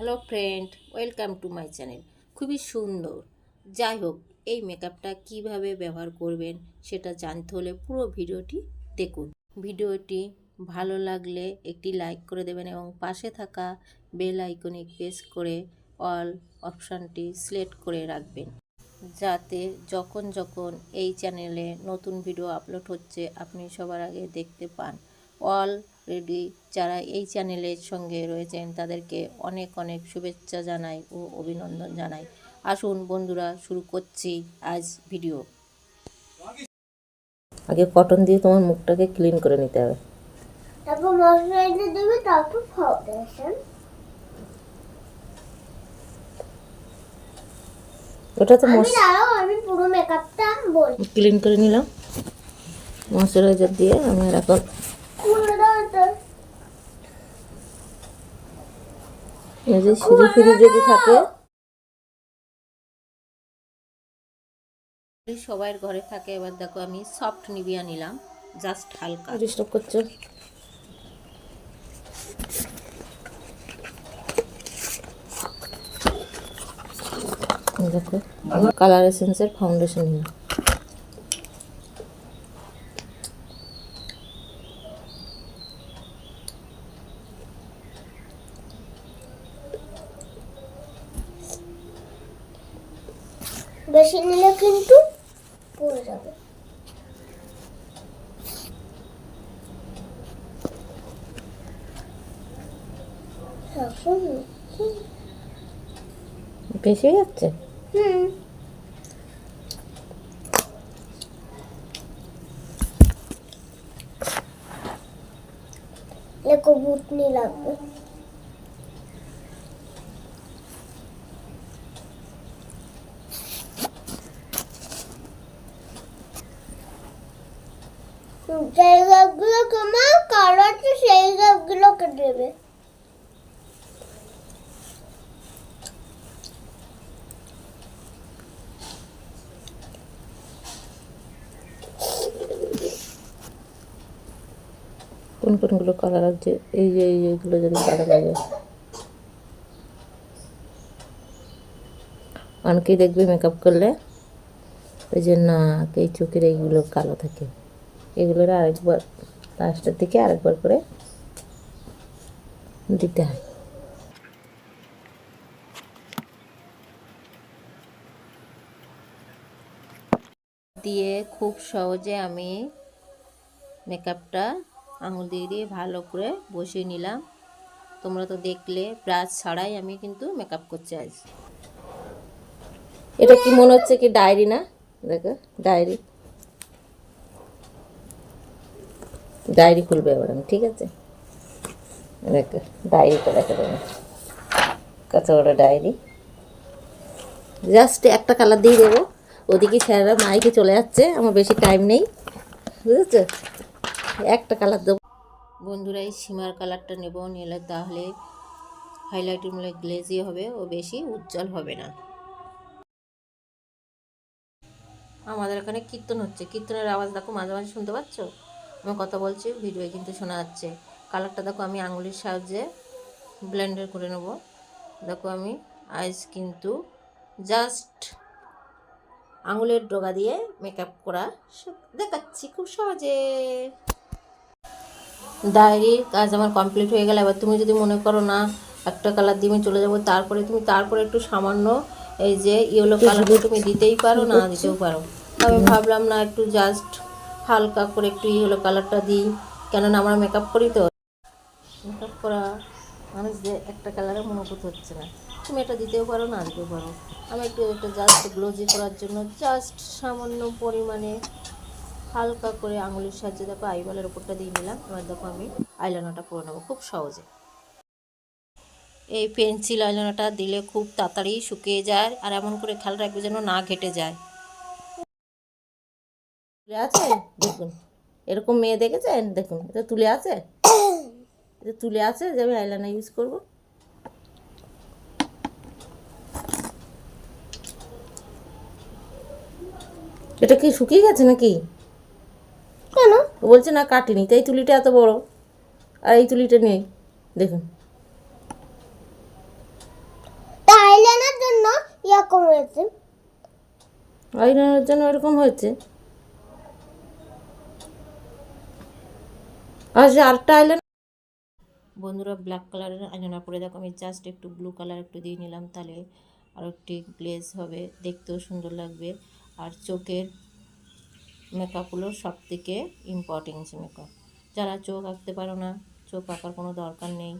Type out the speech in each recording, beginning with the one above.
Hello friend, welcome to my channel. খুবই সুন্দর। যাই হোক, এই মেকআপটা কীভাবে ব্যবহার করবেন সেটা জানতে হলে পুরো ভিডিওটি দেখুন। ভিডিওটি ভালো লাগলে একটি লাইক করে দেবেন এবং পাশে থাকা বেল আইকনে প্রেস করে অল অপশানটি সিলেক্ট করে রাখবেন। যাতে যখন যখন এই চ্যানেলে নতুন ভিডিও আপলোড হচ্ছে, আপনি সবার আগে দেখতে পান। অলরেডি যারা এই চ্যানেলের সঙ্গে রয়েছেন তাদেরকে অনেক অনেক শুভেচ্ছা জানাই ও অভিনন্দন জানাই। আসুন বন্ধুরা শুরু করছি আজ ভিডিও। আগে কটন দিয়ে তোমার মুখটাকে ক্লিন করে নিতে হবে। তারপর ময়শ্চারাইজার দেবে তারপর ফাউন্ডেশন ওটা তো আমি দাঁড়াও আমি পুরো মেকআপটা বলছি। ক্লিন করে নিলাম। ময়শ্চারাইজার দিয়ে আমি আর এখন পুরো দাও তো এই যে সিঁড়ি ফিরি যদি থাকে। সবার ঘরে থাকে এবার দেখো আমি সফট নিভিয়া নিলাম জাস্ট হালকা। ডিস্টার্ব করছ। দেখো কালার এসেন্সের ফাউন্ডেশন নিলাম বেশি নিলে কিন্তু পড়ে যাবে এখন বেশি হয়ে যাচ্ছে হুম লেকো বুটনি লাগবে যেই গাছগুলো তোমার কালো আছে সেই গাছগুলোকে দেবে কোন কোনগুলো কালার আছে এই যে এই এইগুলো যদি কালার লাগে অনেকেই দেখবে মেকআপ করলে ওই যে নাক এই চোখের এইগুলো কালো থাকে। এগুলোর আরেকবার লাস্টের দিকে আরেকবার করে দিতে হয়। দিয়ে খুব সহজে আমি মেকআপটা আঙুল দিয়ে দিয়ে ভালো করে বসিয়ে নিলাম। তোমরা তো দেখলে, ব্রাশ ছাড়াই আমি কিন্তু মেকআপ করছি আজ। এটা কি মনে হচ্ছে কি ডায়েরি না? দেখো, ডায়েরি। ডায়েরি খুলবে এবার আমি, ঠিক আছে? দেখো ডায়েরিটা দেখো তুমি কত বড় ডায়েরি। জাস্ট একটা কালার দিয়ে দেবো। ওদিকে স্যাররা মাইকে চলে যাচ্ছে, আমার বেশি টাইম নেই। বুঝেছ? একটা কালার দেবো। বন্ধুরা, এই সীমার কালারটা নেব। নিলে তাহলে হাইলাইটের মূলে গ্লেজি হবে ও বেশি উজ্জ্বল হবে না। আমাদের এখানে কীর্তন হচ্ছে। কীর্তনের আওয়াজ দেখো, মাঝে মাঝে শুনতে পাচ্ছ? আমি কথা বলছি ভিডিওয়ে কিন্তু শোনা যাচ্ছে। কালারটা দেখো, আমি আঙুলের সাহায্যে ব্লেন্ডার করে নেব। দেখো আমি আইস কিন্তু জাস্ট আঙুলের ডগা দিয়ে মেকআপ করা দেখাচ্ছি খুব সহজে। ডায়েরির কাজ আমার কমপ্লিট হয়ে গেলে। এবার তুমি যদি মনে করো না একটা কালার দিয়ে আমি চলে যাব তারপরে তুমি তারপরে একটু সামান্য এই যে ইয়েলো কালারটা তুমি দিতেই পারো না দিতেও পারো। আমি ভাবলাম না একটু জাস্ট হালকা করে একটু ইয়েলো কালারটা দিই কেননা আমরা মেকআপ করি তো। মেকআপ করা মানুষ যে একটা কালারে মনোভূত হচ্ছে না। তুমি এটা দিতেও পারো না দিতেও পারো। আমি একটু এটা জাস্ট গ্লোজি করার জন্য জাস্ট সামান্য পরিমাণে হালকা করে আঙুলের সাহায্যে দেখো আইবলের ওপরটা দিয়ে নিলাম। এবার দেখো আমি আইলানাটা করে নেব খুব সহজে। এই পেন্সিল আইলানাটা দিলে খুব তাড়াতাড়ি শুকিয়ে যায় আর এমন করে খেয়াল রাখবে যেন না ঘেটে যায়। তুলে আছে? দেখুন। এরকম মেয়ে দেখেছেন? দেখুন। এটা তুলে আছে? এটা তুলে আছে যে আমি আইলানা ইউজ করব? এটা কি শুকিয়ে গেছে নাকি? কেন? বলছে না কাটিনি। তাই তুলিটা এত বড়? আর এই তুলিটা নেই। দেখুন। এরকম হয়েছে। আইলাইনারের জন্য এরকম হয়েছে? আর যে আরেকটা আইলাইনার বন্ধুরা ব্ল্যাক কালারের আইলাইনার পরে দেখো আমি জাস্ট একটু ব্লু কালার একটু দিয়ে নিলাম তাহলে আর একটি গ্লেজ হবে। দেখতেও সুন্দর লাগবে। আর চোখের মেকআপগুলো সব থেকে ইম্পর্টেন্স মেকআপ যারা চোখ আঁকতে পারো না, চোখ আঁকার কোনো দরকার নেই।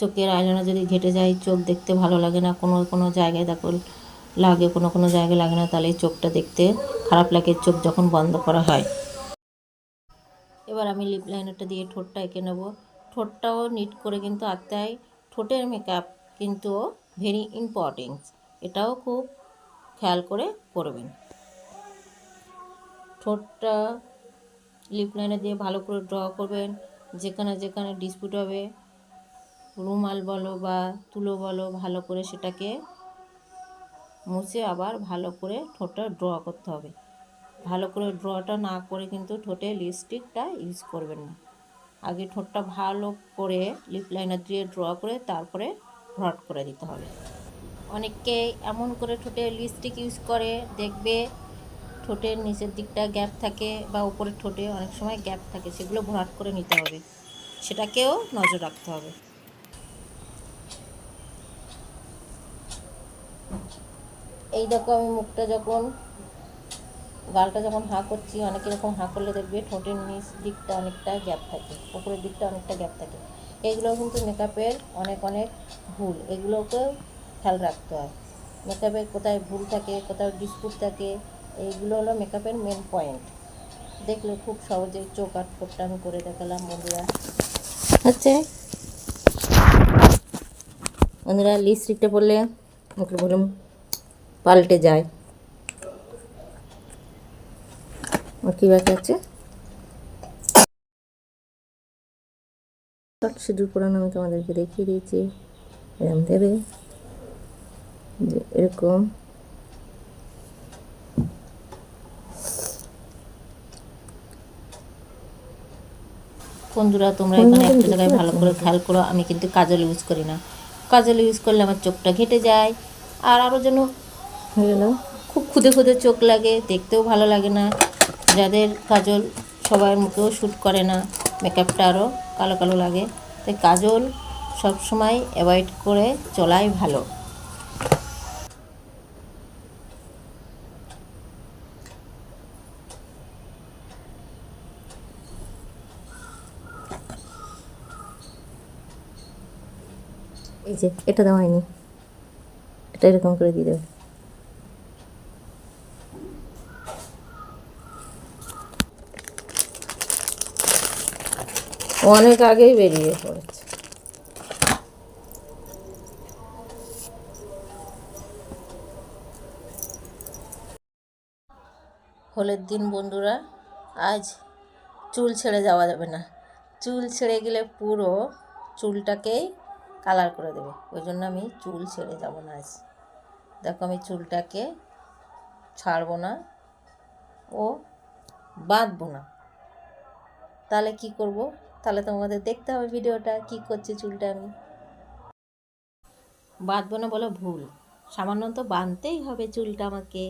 চোখের আইলাইনার যদি ঘেটে যায়, চোখ দেখতে ভালো লাগে না, কোনো কোনো জায়গায় দেখো লাগে, কোনো কোনো জায়গায় লাগে না, তাহলে চোখটা দেখতে খারাপ লাগে, চোখ যখন বন্ধ করা হয়। এবার আমি লিপ লাইনারটা দিয়ে ঠোঁটটা এঁকে নেব। ঠোঁটটাও নিট করে কিন্তু আঁকতে হয়। ঠোঁটের মেকআপ কিন্তু ভেরি ইম্পর্টেন্ট এটাও খুব খেয়াল করে করবেন। ঠোঁটটা লিপ লাইনার দিয়ে ভালো করে ড্র করবেন। যেখানে যেখানে ডিসপুট হবে, রুমাল বলো বা তুলো বলো, ভালো করে সেটাকে মুছে আবার ভালো করে ঠোঁটটা ড্র করতে হবে। ভালো করে ড্রটা না করে কিন্তু ঠোঁটে লিপস্টিকটা ইউজ করবেন না। আগে ঠোঁটটা ভালো করে লিপ লাইনার দিয়ে ড্র করে তারপরে ভ্রট করে দিতে হবে। অনেকে এমন করে ঠোঁটে লিপস্টিক ইউজ করে, দেখবে ঠোঁটের নিচের দিকটা গ্যাপ থাকে বা উপরের ঠোঁটে অনেক সময় গ্যাপ থাকে, সেগুলো ভরাট করে নিতে হবে। সেটাকেও নজর রাখতে হবে। এই দেখো আমি মুখটা যখন, গালটা যখন হাঁ করছি, অনেক এরকম হাঁ করলে দেখবে ঠোঁটের নিচ দিকটা অনেকটা গ্যাপ থাকে, উপরের দিকটা অনেকটা গ্যাপ থাকে। এইগুলো কিন্তু মেকআপের অনেক অনেক ভুল, এগুলোকেও খেয়াল রাখতে হয়। মেকআপের কোথায় ভুল থাকে, কোথাও ডিসপুট থাকে এইগুলো হলো মেকআপের মেন পয়েন্ট দেখলে খুব সহজে চোখ আর ঠোঁটটা আমি করে দেখালাম বন্ধুরা। হচ্ছে বন্ধুরা লিপস্টিকটা পরলে মুখের ভলিউম পাল্টে যায়। কি বাকি আছে? সিঁদুর আমি তোমাদেরকে দেখিয়ে দিয়েছি। এরকম দেবে। এরকম। বন্ধুরা তোমরা এখানে একটা জায়গায় ভালো করে খেয়াল করো আমি কিন্তু কাজল ইউজ করি না। কাজল ইউজ করলে আমার চোখটা ঘেটে যায় আর আরও যেন খুব খুদে খুদে চোখ লাগে দেখতেও ভালো লাগে না। যাদের কাজল সবার মুখেও শ্যুট করে না মেকআপটা আরও কালো কালো লাগে তাই কাজল সব সময় অ্যাভয়েড করে চলাই ভালো। এই যে, এটা দেওয়া হয়নি এটা এরকম করে দিয়ে দেবে। অনেক আগেই বেরিয়ে পড়েছে। হোলের দিন, বন্ধুরা, আজ চুল ছেড়ে যাওয়া যাবে না। চুল ছেড়ে গেলে পুরো চুলটাকেই কালার করে দেবে। ওই জন্য আমি চুল ছেড়ে যাব না আজ। দেখো আমি চুলটাকে ছাড়বো না ও বাঁধবো না। তাহলে কি করব? তাহলে তোমাদের দেখতে হবে ভিডিওটা, কি করছে চুলটা আমি। বাঁধবো না বলো ভুল। সামান্য তো বাঁধতেই হবে চুলটা আমাকে।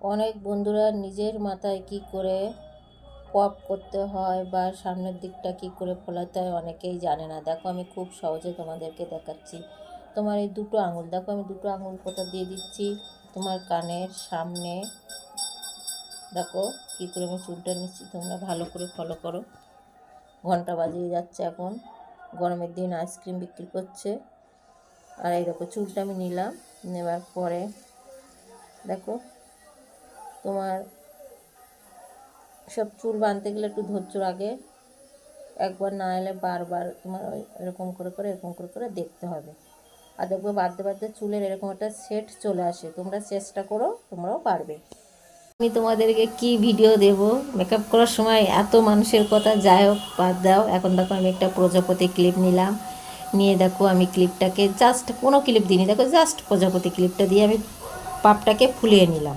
অনেক বন্ধুরা নিজের মাথায় কি করে পপ করতে হয় বা সামনের দিকটা কি করে ফোলাতে হয় অনেকেই জানে না। দেখো, আমি খুব সহজে তোমাদেরকে দেখাচ্ছি। তোমার এই দুটো আঙুল, দেখো, আমি দুটো আঙুল কোথা দিয়ে দিচ্ছি? তোমার কানের সামনে। দেখো, কী করে আমি চুলটা নিচ্ছি, তোমরা ভালো করে ফলো করো। ঘণ্টা বাজিয়ে যাচ্ছে এখন। গরমের দিন আইসক্রিম বিক্রি করছে। আর এই দেখো, চুলটা আমি নিলাম, নেবার পরে। দেখো, তোমার সব চুল বাঁধতে গেলে একটু ধৈর্য আগে একবার না এলে বারবার তোমার ওই এরকম করে করে, এরকম করে করে দেখতে হবে। আর দেখবে বাঁধতে বাঁধতে চুলের এরকম একটা সেট চলে আসে। তোমরা চেষ্টা করো, তোমরাও পারবে। আমি তোমাদেরকে কি ভিডিও দেব? মেকআপ করার সময় এত মানুষের কথা, যাই হোক, বাদ দাও। এখন দেখো আমি একটা প্রজাপতি ক্লিপ নিলাম। নিয়ে দেখো আমি ক্লিপটাকে জাস্ট কোনো ক্লিপ দিইনি। দেখো জাস্ট প্রজাপতি ক্লিপটা দিয়ে আমি পাপটাকে ফুলিয়ে নিলাম।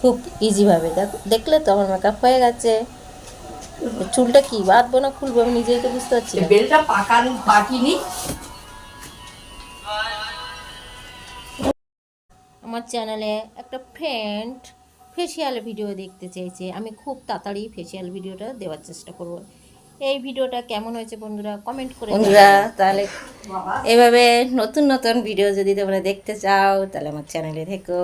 খুব ইজিভাবে দেখো দেখলে তো আমার মেকআপ হয়ে গেছে। চুলটা কি? বাঁধবো না খুলবো আমি নিজেই তো বুঝতে পারছি না। বেলটা পাকান পাকিনি। আমার চ্যানেলে একটা ফ্রেন্ড ফেসিয়াল ভিডিও দেখতে চেয়েছে। আমি খুব তাড়াতাড়ি ফেসিয়াল ভিডিওটা দেওয়ার চেষ্টা করব। এই ভিডিওটা কেমন হয়েছে বন্ধুরা কমেন্ট করে বন্ধুরা তাহলে এভাবে নতুন নতুন ভিডিও যদি তোমরা দেখতে চাও তাহলে আমার চ্যানেলে থেকো।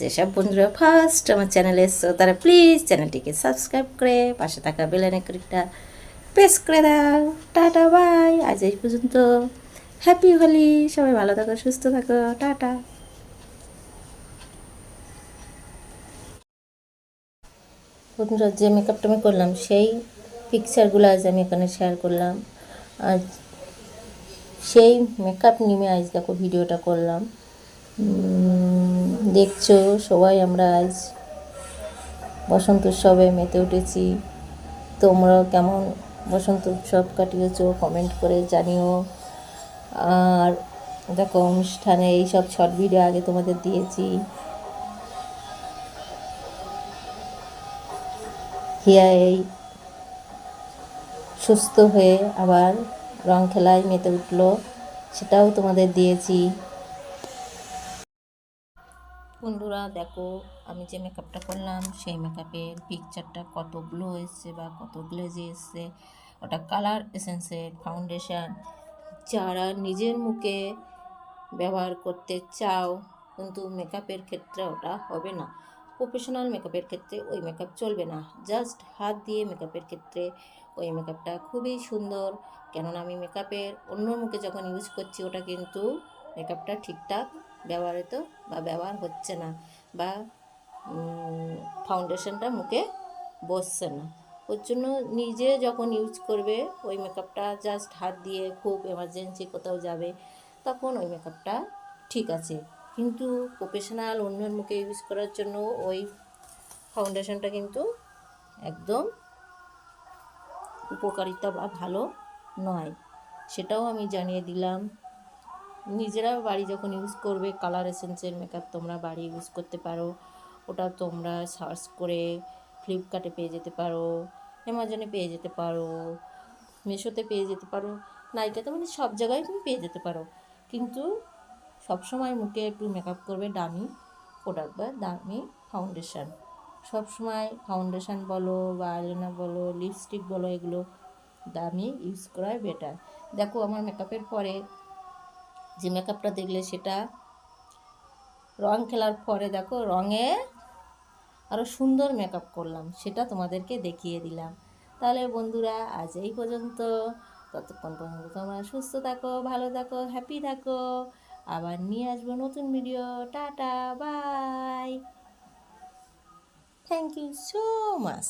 যেসব বন্ধুরা ফার্স্ট আমার চ্যানেলে এসছো তারা প্লিজ চ্যানেলটিকে সাবস্ক্রাইব করে, পাশে থাকা বেলানে একটা প্রেস করে দাও। টাটা বাই আজ এই পর্যন্ত। হ্যাপি হোলি সবাই ভালো থাকো, সুস্থ থাকো। টাটা। বন্ধুরা, যে মেকআপটা আমি করলাম, সেই পিকচারগুলো আজ আমি এখানে শেয়ার করলাম। আর সেই মেকআপ নিমে আজ দেখো ভিডিওটা করলাম। দেখছ, সবাই আমরা আজ বসন্ত উৎসবে মেতে উঠেছি। তোমরাও কেমন বসন্ত উৎসব কাটিয়েছো কমেন্ট করে জানিও। আর দেখো, অনুষ্ঠানে এইসব শর্ট ভিডিও আগে তোমাদের দিয়েছি। হিয়া এই সুস্থ হয়ে আবার রং খেলায় মেতে উঠল, সেটাও তোমাদের দিয়েছি। বন্ধুরা, দেখো আমি যে মেকআপটা করলাম, সেই মেকআপের পিকচারটা কত গ্লো এসছে বা কত গ্লেজে এসছে। ওটা কালার এসেন্সের ফাউন্ডেশান যারা নিজের মুখে ব্যবহার করতে চাও, কিন্তু মেকআপের ক্ষেত্রে ওটা হবে না। প্রফেশনাল মেকআপের ক্ষেত্রে ওই মেকআপ চলবে না। জাস্ট হাত দিয়ে মেকআপের ক্ষেত্রে ওই মেকআপটা খুবই সুন্দর। কেননা আমি মেকআপের অন্য মুখে যখন ইউজ করছি, ওটা কিন্তু মেকআপটা ঠিকঠাক ব্যবহৃত বা ব্যবহার হচ্ছে না বা ফাউন্ডেশনটা মুখে বসছে না। ওর জন্য নিজে যখন ইউজ করবে, ওই মেকআপটা জাস্ট হাত দিয়ে খুব এমার্জেন্সি কোথাও যাবে, তখন ওই মেকআপটা ঠিক আছে। কিন্তু প্রফেশনাল অন্যের মুখে ইউজ করার জন্য ওই ফাউন্ডেশনটা কিন্তু একদম উপকারিতা বা ভালো নয়। সেটাও আমি জানিয়ে দিলাম। নিজেরা বাড়ি যখন ইউজ করবে কালার এসেন্সের মেকআপ তোমরা বাড়ি ইউজ করতে পারো। ওটা তোমরা সার্চ করে ফ্লিপকার্টে পেয়ে যেতে পারো অ্যামাজনে পেয়ে যেতে পারো মিশোতে পেয়ে যেতে পারো নাইকাতে মানে সব জায়গায় তুমি পেয়ে যেতে পারো। কিন্তু সবসময় মুখে একটু মেকআপ করবে দামি প্রোডাক্ট বা দামি ফাউন্ডেশন সবসময় ফাউন্ডেশান বলো বা আইলাইনার বলো লিপস্টিক বলো, এগুলো দামি ইউজ করাই বেটার দেখো আমার মেকআপের পরে যে মেকআপটা দেখলে সেটা রং খেলার পরে দেখো রঙে আরও সুন্দর মেকআপ করলাম, সেটা তোমাদেরকে দেখিয়ে দিলাম। তাহলে বন্ধুরা, আজ এই পর্যন্ত। ততক্ষণ পর্যন্ত তোমরা সুস্থ থাকো, ভালো থাকো হ্যাপি থাকো। আবার নিয়ে আসব নতুন video tata bye thank you so much